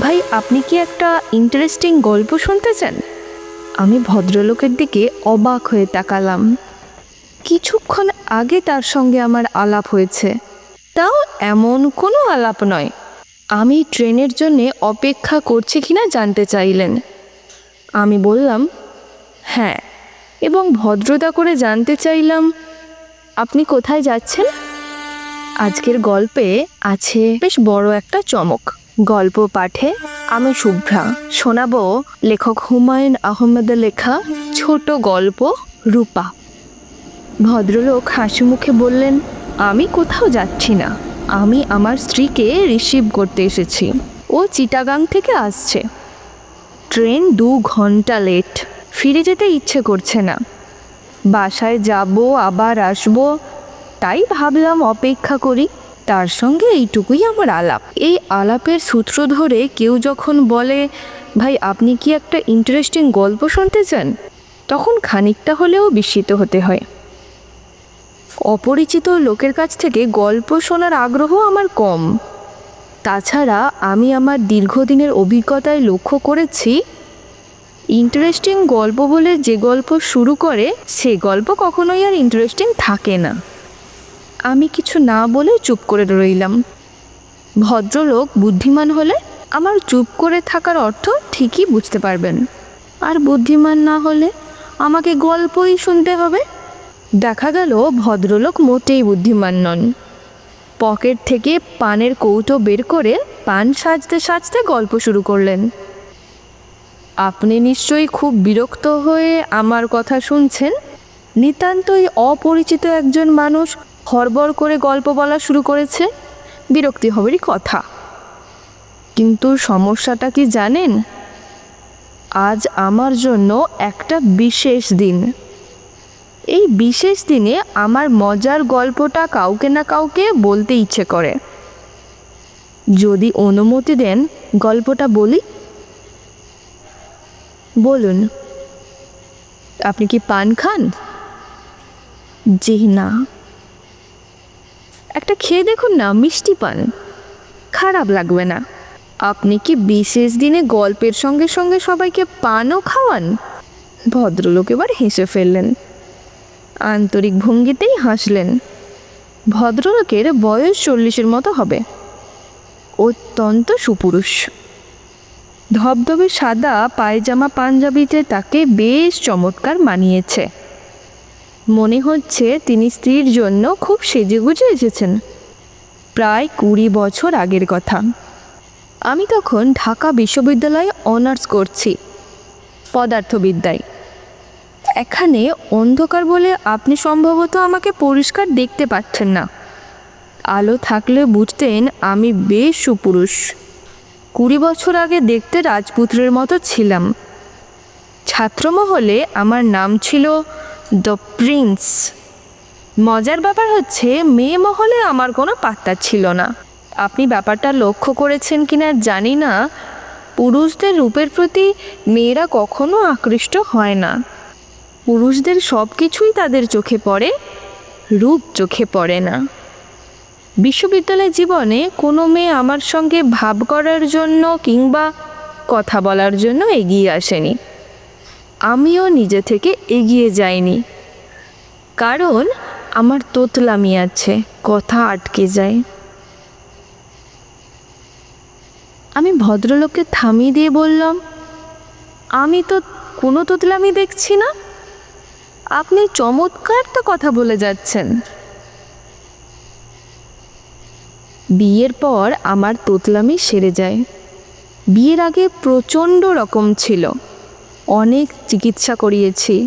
ভাই, আপনি কি একটা ইন্টারেস্টিং গল্প শুনতে চান? আমি ভদ্রলোকের দিকে অবাক হয়ে তাকালাম। কিছুক্ষণ আগে তার সঙ্গে আমার আলাপ হয়েছে। তাও এমন কোনো আলাপ নয়। আমি ট্রেনের জন্যে অপেক্ষা করছি কিনা জানতে চাইলেন। আমি বললাম হ্যাঁ। এবং ভদ্রতা করে জানতে চাইলাম, আপনি কোথায় যাচ্ছেন? আজকের গল্পে আছে বেশ বড় একটা চমক। গল্প পাঠে আমি শুভ্রা। শোনাবো লেখক হুমায়ুন আহমেদের লেখা ছোট গল্প রূপা। ভদ্রলোক হাসি মুখে বললেন, আমি কোথাও যাচ্ছি না। আমি আমার স্ত্রীকে রিসিভ করতে এসেছি। ও চিটাগাং থেকে আসছে। ট্রেন দু ঘণ্টা লেট। ফিরে যেতে ইচ্ছে করছে না। বাসায় যাব, আবার আসব। তাই ভাবলাম অপেক্ষা করি। তার সঙ্গে এইটুকুই আমার আলাপ। এই আলাপের সূত্র ধরে কেউ যখন বলে, ভাই, আপনি কি একটা ইন্টারেস্টিং গল্প শুনতে চান? তখন খানিকটা হলেও বিস্মিত হতে হয়। অপরিচিত লোকের কাছ থেকে গল্প শোনার আগ্রহ আমার কম। তাছাড়া আমি আমার দীর্ঘদিনের অভিজ্ঞতায় লক্ষ্য করেছি ইন্টারেস্টিং গল্প বলে যে গল্প শুরু করে, সে গল্প কখনোই আর ইন্টারেস্টিং থাকে না। আমি কিছু না বলে চুপ করে রইলাম। ভদ্রলোক বুদ্ধিমান হলে আমার চুপ করে থাকার অর্থ ঠিকই বুঝতে পারবেন। আর বুদ্ধিমান না হলে আমাকে গল্পই শুনতে হবে? দেখা গেল ভদ্রলোক মোটেই বুদ্ধিমান নন। পকেট থেকে পানের কৌটো বের করে পান সাজতে সাজতে গল্প শুরু করলেন। আপনি নিশ্চয়ই খুব বিরক্ত হয়ে আমার কথা শুনছেন? নিতান্তই অপরিচিত একজন মানুষ হড়বড় করে গল্প বলা শুরু করেছে? বিরক্তি হবেরই কথা। কিন্তু সমস্যাটা কি জানেন? আজ আমার জন্য একটা বিশেষ দিন। এই বিশেষ দিনে আমার মজার গল্পটা কাউকে না কাউকে বলতে ইচ্ছে করে। যদি অনুমতি দেন, গল্পটা বলি? বলুন। আপনি কি পান খান? জি না। একটা খেয়ে দেখুন না, মিষ্টি পান। খারাপ লাগবে না। আপনি কি বিশেষ দিনে গল্পের সঙ্গে সঙ্গে সবাইকে পানও খাওয়ান? ভদ্রলোক এবার হেসে ফেললেন। আন্তরিক ভঙ্গিতেই হাসলেন। ভদ্রলোকের বয়স চল্লিশের মতো হবে। অত্যন্ত সুপুরুষ। ধবধবে সাদা পায়জামা পাঞ্জাবিতে তাকে বেশ চমৎকার মানিয়েছে। মনে হচ্ছে তিনি স্ত্রীর জন্য খুব সেজেগুজে এসেছেন। প্রায় কুড়ি বছর আগের কথা। আমি তখন ঢাকা বিশ্ববিদ্যালয়ে অনার্স করছি, পদার্থবিদ্যায়। এখানে অন্ধকার বলে আপনি সম্ভবত আমাকে পরিষ্কার দেখতে পাচ্ছেন না। আলো থাকলে বুঝতেন আমি বেশ সুপুরুষ। কুড়ি বছর আগে দেখতে রাজপুত্রের মতো ছিলাম। ছাত্রমহলে আমার নাম ছিল দ্য প্রিন্স মজার ব্যাপার হচ্ছে, মেয়ে মহলে আমার কোনো পাত্তা ছিল না। আপনি ব্যাপারটা লক্ষ্য করেছেন কিনা জানি না। পুরুষদের রূপের প্রতি মেয়েরা কখনো আকৃষ্ট হয় না। পুরুষদের সব কিছুই তাদের চোখে পড়ে, রূপ চোখে পড়ে না। বিশ্ববিদ্যালয় জীবনে কোনো মেয়ে আমার সঙ্গে ভাব করার জন্য কিংবা কথা বলার জন্য এগিয়ে আসেনি। আমিও নিজে থেকে এগিয়ে যাইনি। কারণ আমার তোতলামি আছে, কথা আটকে যায়। আমি ভদ্রলোককে থামিয়ে দিয়ে বললাম, আমি তো কোনো তোতলামি দেখছি না। আপনি চমৎকার তো কথা বলে যাচ্ছেন। বিয়ের পর আমার তোতলামি সেরে যায়। বিয়ের আগে প্রচণ্ড রকম ছিল। অনেক চিকিৎসা করিয়েছি।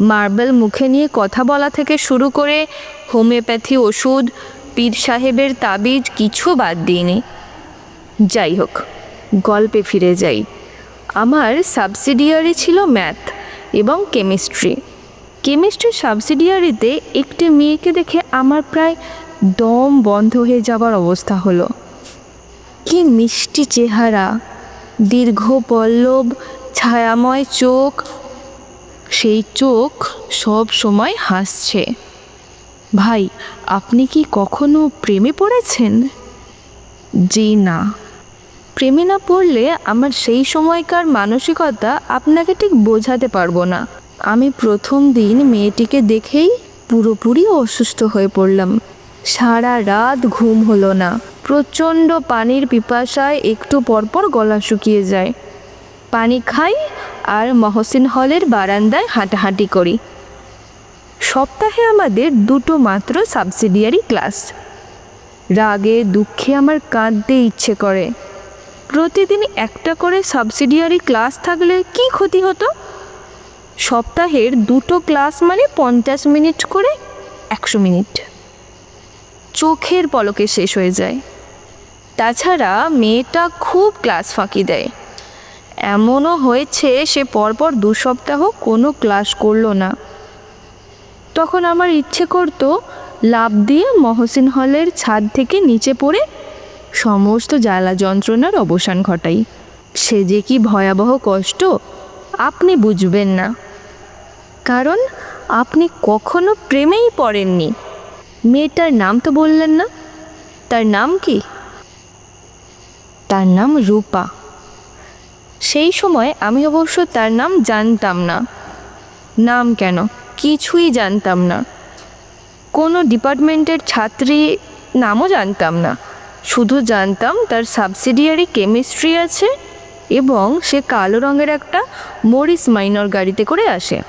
মার্বেল মুখে নিয়ে কথা বলা থেকে শুরু করে হোমিওপ্যাথি ওষুধ, পীর সাহেবের তাবিজ কিছু বাদ দিইনি। যাই হোক, গল্পে ফিরে যাই। আমার সাবসিডিয়ারি ছিল ম্যাথ এবং কেমিস্ট্রি। কেমিস্ট্রি সাবসিডিয়ারিতে একটি মেয়েকে দেখে আমার প্রায় দম বন্ধ হয়ে যাবার অবস্থা হলো। কি মিষ্টি চেহারা, দীর্ঘ পল্লব ছায়াময় চোখ, সেই চোখ সব সময় হাসছে। ভাই, আপনি কি কখনো প্রেমে পড়েছেন? জি না। প্রেমে না পড়লে আমার সেই সময়কার মানসিকতা আপনাকে ঠিক বোঝাতে পারব না। আমি প্রথম দিন মেয়েটিকে দেখেই পুরোপুরি অসুস্থ হয়ে পড়লাম। সারা রাত ঘুম হলো না। প্রচণ্ড পানির পিপাসায় একটু পরপর গলা শুকিয়ে যায়। পানি খাই আর মহসিন হলের বারান্দায় হাঁটাহাঁটি করি। সপ্তাহে আমাদের দুটো মাত্র সাবসিডিয়ারি ক্লাস। রাগে, দুঃখে আমার কাঁদতে ইচ্ছে করে। প্রতিদিন একটা করে সাবসিডিয়ারি ক্লাস থাকলে কি ক্ষতি হতো? সপ্তাহের দুটো ক্লাস মানে পঞ্চাশ মিনিট করে একশো মিনিট। চোখের পলকে শেষ হয়ে যায়। তাছাড়া মেয়েটা খুব ক্লাস ফাঁকি দেয়। এমনও হয়েছে, সে পরপর দু সপ্তাহ কোনো ক্লাস করল না। তখন আমার ইচ্ছে করতো লাভ দিয়ে মহসিন হলের ছাদ থেকে নিচে পড়ে সমস্ত জ্বালা যন্ত্রণার অবসান ঘটাই। সে যে কি ভয়াবহ কষ্ট, আপনি বুঝবেন না। কারণ আপনি কখনো প্রেমেই পড়েননি। মেয়েটার নাম তো বললেন না, তার নাম কি? তার নাম রূপা। সেই সময় আমি অবশ্য তার নাম জানতাম না। নাম কেন? কিছুই জানতাম না। কোনো ডিপার্টমেন্টের ছাত্রী নামও জানতাম না। শুধু জানতাম তার সাবসিডিয়ারি কেমিস্ট্রি আছে এবং সে কালো রঙের একটা মরিস মাইনর গাড়িতে করে আসে।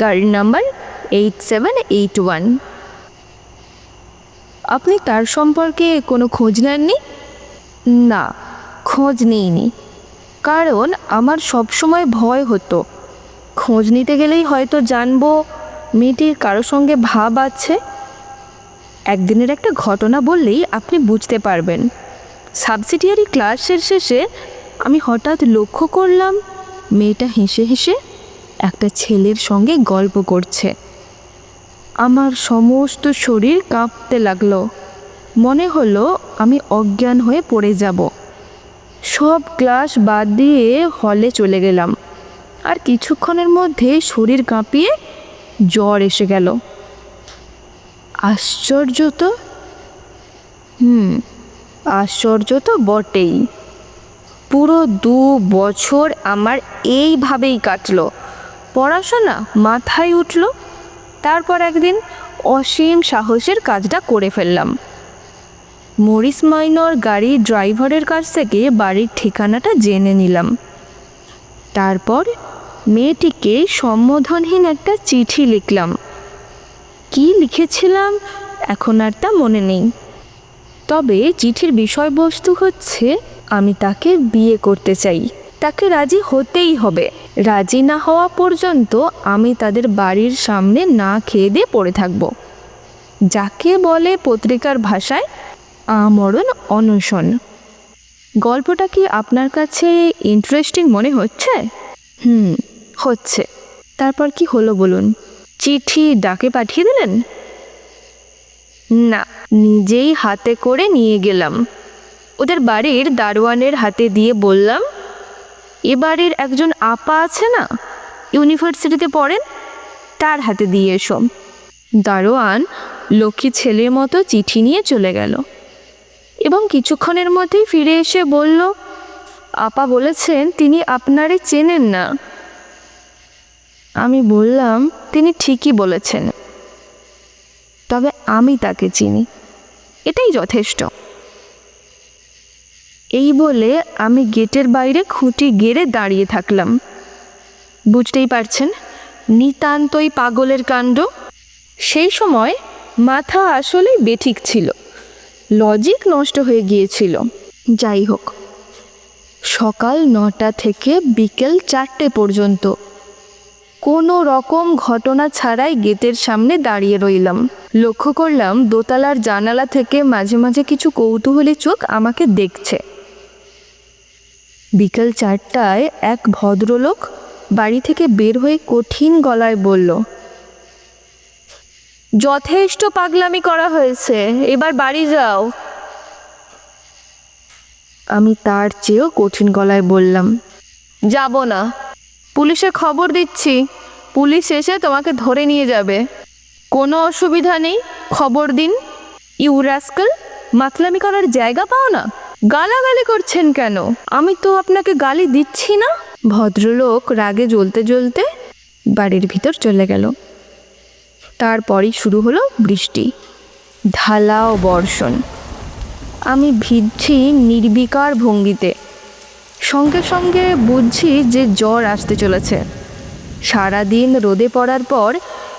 গাড়ির number eight seven eight one. আপনি তার সম্পর্কে কোনো খোঁজ নেননি? না, খোঁজ নিইনি। কারণ আমার সবসময় ভয় হতো। খোঁজ নিতে গেলেই হয়তো জানব মেয়েটির কারও সঙ্গে ভাব আছে। একদিনের একটা ঘটনা বললেই আপনি বুঝতে পারবেন। সাবসিডিয়ারি ক্লাসের শেষে আমি হঠাৎ লক্ষ্য করলাম, মেয়েটা হেসে হেসে একটা ছেলের সঙ্গে গল্প করছে। আমার সমস্ত শরীর কাঁপতে লাগল। মনে হলো আমি অজ্ঞান হয়ে পড়ে যাব। সব ক্লাস বাদ দিয়ে হলে চলে গেলাম। আর কিছুক্ষণের মধ্যে শরীর কাঁপিয়ে জ্বর এসে গেল। আশ্চর্য তো? হুম, আশ্চর্য তো বটেই। পুরো দু বছর আমার এইভাবেই কাটলো। পড়াশোনা মাথায় উঠল। তারপর একদিন অসীম সাহসের কাজটা করে ফেললাম। মরিস মাইনর গাড়ির ড্রাইভারের কাছ থেকে বাড়ির ঠিকানাটা জেনে নিলাম। তারপর মেয়েটিকে সম্বোধনহীন একটা চিঠি লিখলাম। কি লিখেছিলাম? এখন আর তা মনে নেই। তবে চিঠির বিষয়বস্তু হচ্ছে, আমি তাকে বিয়ে করতে চাই। তাকে রাজি হতেই হবে। রাজি না হওয়া পর্যন্ত আমি তাদের বাড়ির সামনে না খেয়ে দিয়ে পড়ে থাকব। যাকে বলে পত্রিকার ভাষায় আমরণ, অনশন। গল্পটা কি আপনার কাছে ইন্টারেস্টিং মনে হচ্ছে? হুম, হচ্ছে। তারপর কি হলো বলুন? চিঠি ডাকে পাঠিয়ে দিলেন? না, নিজেই হাতে করে নিয়ে গেলাম। ওদের বাড়ির দারোয়ানের হাতে দিয়ে বললাম, এ বাড়ির একজন আপা আছে না? ইউনিভার্সিটিতে পড়েন? তার হাতে দিয়ে এসো। দারোয়ান লক্ষ্মী ছেলের মতো চিঠি নিয়ে চলে গেল। এবং কিছুক্ষণের মধ্যেই ফিরে এসে বলল, আপা বলেছেন তিনি আপনারে চেনেন না। আমি বললাম, তিনি ঠিকই বলেছেন, তবে আমি তাকে চিনি, এটাই যথেষ্ট। এই বলে আমি গেটের বাইরে খুঁটি গেড়ে দাঁড়িয়ে থাকলাম। বুঝতেই পারছেন, নিতান্তই পাগলের কাণ্ড। সেই সময় মাথা আসলেই বেঠিক ছিল। লজিক নষ্ট হয়ে গিয়েছিল। যাই হোক, সকাল নটা থেকে বিকেল চারটে পর্যন্ত কোনো রকম ঘটনা ছাড়াই গেটের সামনে দাঁড়িয়ে রইলাম। লক্ষ্য করলাম, দোতলার জানালা থেকে মাঝে মাঝে কিছু কৌতূহলী চোখ আমাকে দেখছে। বিকেল চারটায় এক ভদ্রলোক বাড়ি থেকে বের হয়ে কঠিন গলায় বলল যথেষ্ট পাগলামি করা হয়েছে। এবার বাড়ি যাও। আমি তার চেয়েও কঠিন গলায় বললাম, যাব না। পুলিশে খবর দিচ্ছি। পুলিশ এসে তোমাকে ধরে নিয়ে যাবে। কোনো অসুবিধা নেই। খবর দিন। ইউ রাস্কেল, মাতলামি করার জায়গা পাও না? গালাগালি করছেন কেন? আমি তো আপনাকে গালি দিচ্ছি না? ভদ্রলোক রাগে জ্বলতে জ্বলতে বাড়ির ভিতর চলে গেল। তারপরই শুরু হলো বৃষ্টি ঢালাও বর্ষণ। আমি ভিজছি নির্বিকার ভঙ্গিতে। সঙ্গে সঙ্গে বুঝছি যে জ্বর আসতে চলেছে। সারাদিন রোদে পড়ার পর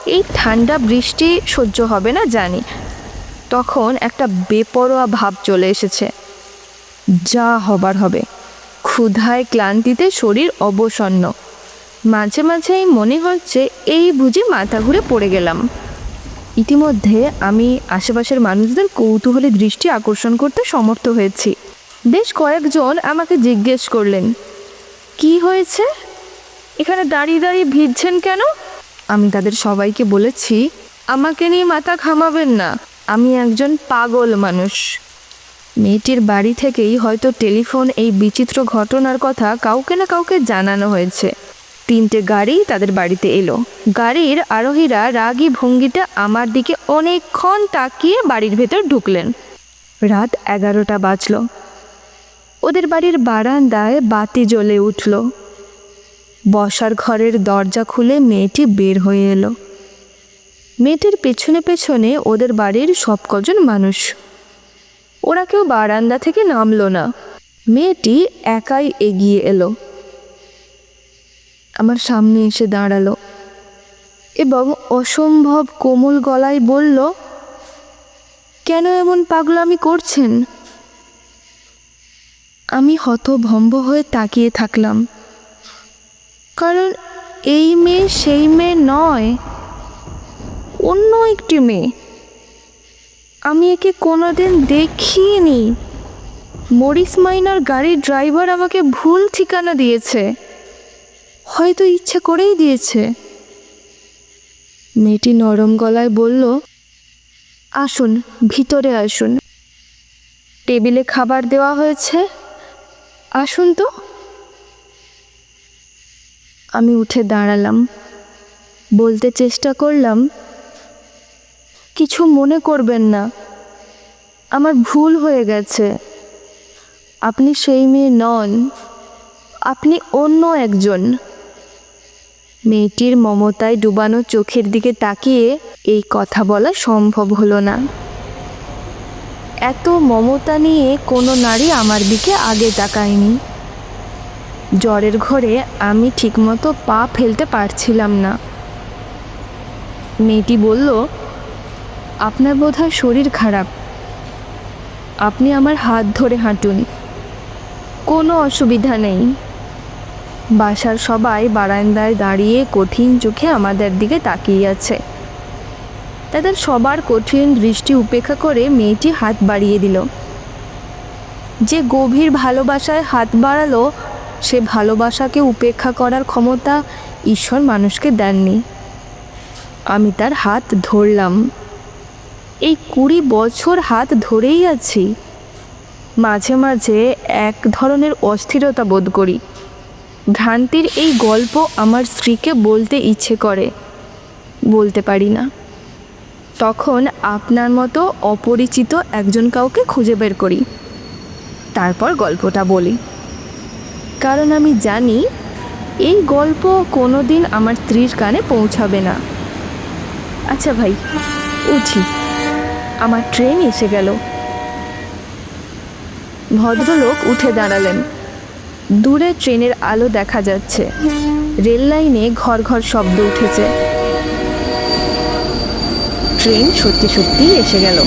এই ঠান্ডা বৃষ্টি সহ্য হবে না জানি। তখন একটা বেপরোয়া ভাব চলে এসেছে। যা হবার হবে। ক্ষুধায় ক্লান্তিতে শরীর অবসন্ন। মাঝে মাঝেই মনে হচ্ছে এই বুঝি মাথা ঘুরে পড়ে গেলাম। ইতিমধ্যে আমি আশেপাশের মানুষদের কৌতূহলী দৃষ্টি আকর্ষণ করতে সমর্থ হয়েছি। বেশ কয়েকজন আমাকে জিজ্ঞেস করলেন, কি হয়েছে? এখানে দাঁড়িয়ে দাঁড়িয়ে ভিজছেন কেন? আমি তাদের সবাইকে বলেছি, আমাকে নিয়ে মাথা ঘামাবেন না, আমি একজন পাগল মানুষ। মেয়েটির বাড়ি থেকেই হয়তো টেলিফোন এই বিচিত্র ঘটনার কথা কাউকে না কাউকে জানানো হয়েছে। তিনটে গাড়ি তাদের বাড়িতে এলো। গাড়ির আরোহীরা রাগী ভঙ্গিতে আমার দিকে অনেকক্ষণ তাকিয়ে বাড়ির ভেতর ঢুকলেন। রাত এগারোটা বাজলো। ওদের বাড়ির বারান্দায় বাতি জ্বলে উঠল। বসার ঘরের দরজা খুলে মেয়েটি বের হয়ে এলো। মেয়েটির পেছনে পেছনে ওদের বাড়ির সব কজন মানুষ। ওরা কেউ বারান্দা থেকে নামলো না। মেয়েটি একাই এগিয়ে এলো। আমার সামনে এসে দাঁড়াল। এবং অসম্ভব কোমল গলায় বলল, কেন এমন পাগলামি করছেন? আমি হতভম্ব হয়ে তাকিয়ে থাকলাম। কারণ এই মেয়ে সেই মেয়ে নয়, অন্য একটি মেয়ে। আমি একে কোনোদিন দেখিনি। মরিস মাইনার গাড়ির ড্রাইভার আমাকে ভুল ঠিকানা দিয়েছে। হয়তো ইচ্ছে করেই দিয়েছে। মেয়েটি নরম গলায় বলল, আসুন, ভিতরে আসুন। টেবিলে খাবার দেওয়া হয়েছে। আসুন তো। আমি উঠে দাঁড়ালাম। বলতে চেষ্টা করলাম, কিছু মনে করবেন না। আমার ভুল হয়ে গেছে। আপনি সেই মেয়ে নন। আপনি অন্য একজন। মেয়েটির মমতায় ডুবানো চোখের দিকে তাকিয়ে এই কথা বলা সম্ভব হলো না। এত মমতা নিয়ে কোনো নারী আমার দিকে আগে তাকায়নি। জ্বরের ঘরে আমি ঠিকমতো পা ফেলতে পারছিলাম না। মেয়েটি বলল, আপনার বোধহয় শরীর খারাপ। আপনি আমার হাত ধরে হাঁটুন। কোনো অসুবিধা নেই। বাসার সবাই বারান্দায় দাঁড়িয়ে কঠিন চোখে আমাদের দিকে তাকিয়ে আছে। তাদের সবার কঠিন দৃষ্টি উপেক্ষা করে মেয়েটি হাত বাড়িয়ে দিল। যে গভীর ভালোবাসায় হাত বাড়ালো, সে ভালোবাসাকে উপেক্ষা করার ক্ষমতা ঈশ্বর মানুষকে দেননি। আমি তার হাত ধরলাম। এই কুড়ি বছর হাত ধরেই আছি। মাঝে মাঝে এক ধরনের অস্থিরতা বোধ করি। ভ্রান্তির এই গল্প আমার স্ত্রীকে বলতে ইচ্ছে করে। বলতে পারি না। তখন আপনার মতো অপরিচিত একজন কাউকে খুঁজে বের করি। তারপর গল্পটা বলি। কারণ আমি জানি, এই গল্প কোনো দিন আমার স্ত্রীর কানে পৌঁছাবে না। আচ্ছা ভাই, উঠি। আমার ট্রেন এসে গেল। ভদ্রলোক উঠে দাঁড়ালেন। দূরে ট্রেনের আলো দেখা যাচ্ছে। রেল লাইনে ঘর ঘর শব্দ উঠেছে। ট্রেন সত্যি সত্যি এসে গেল।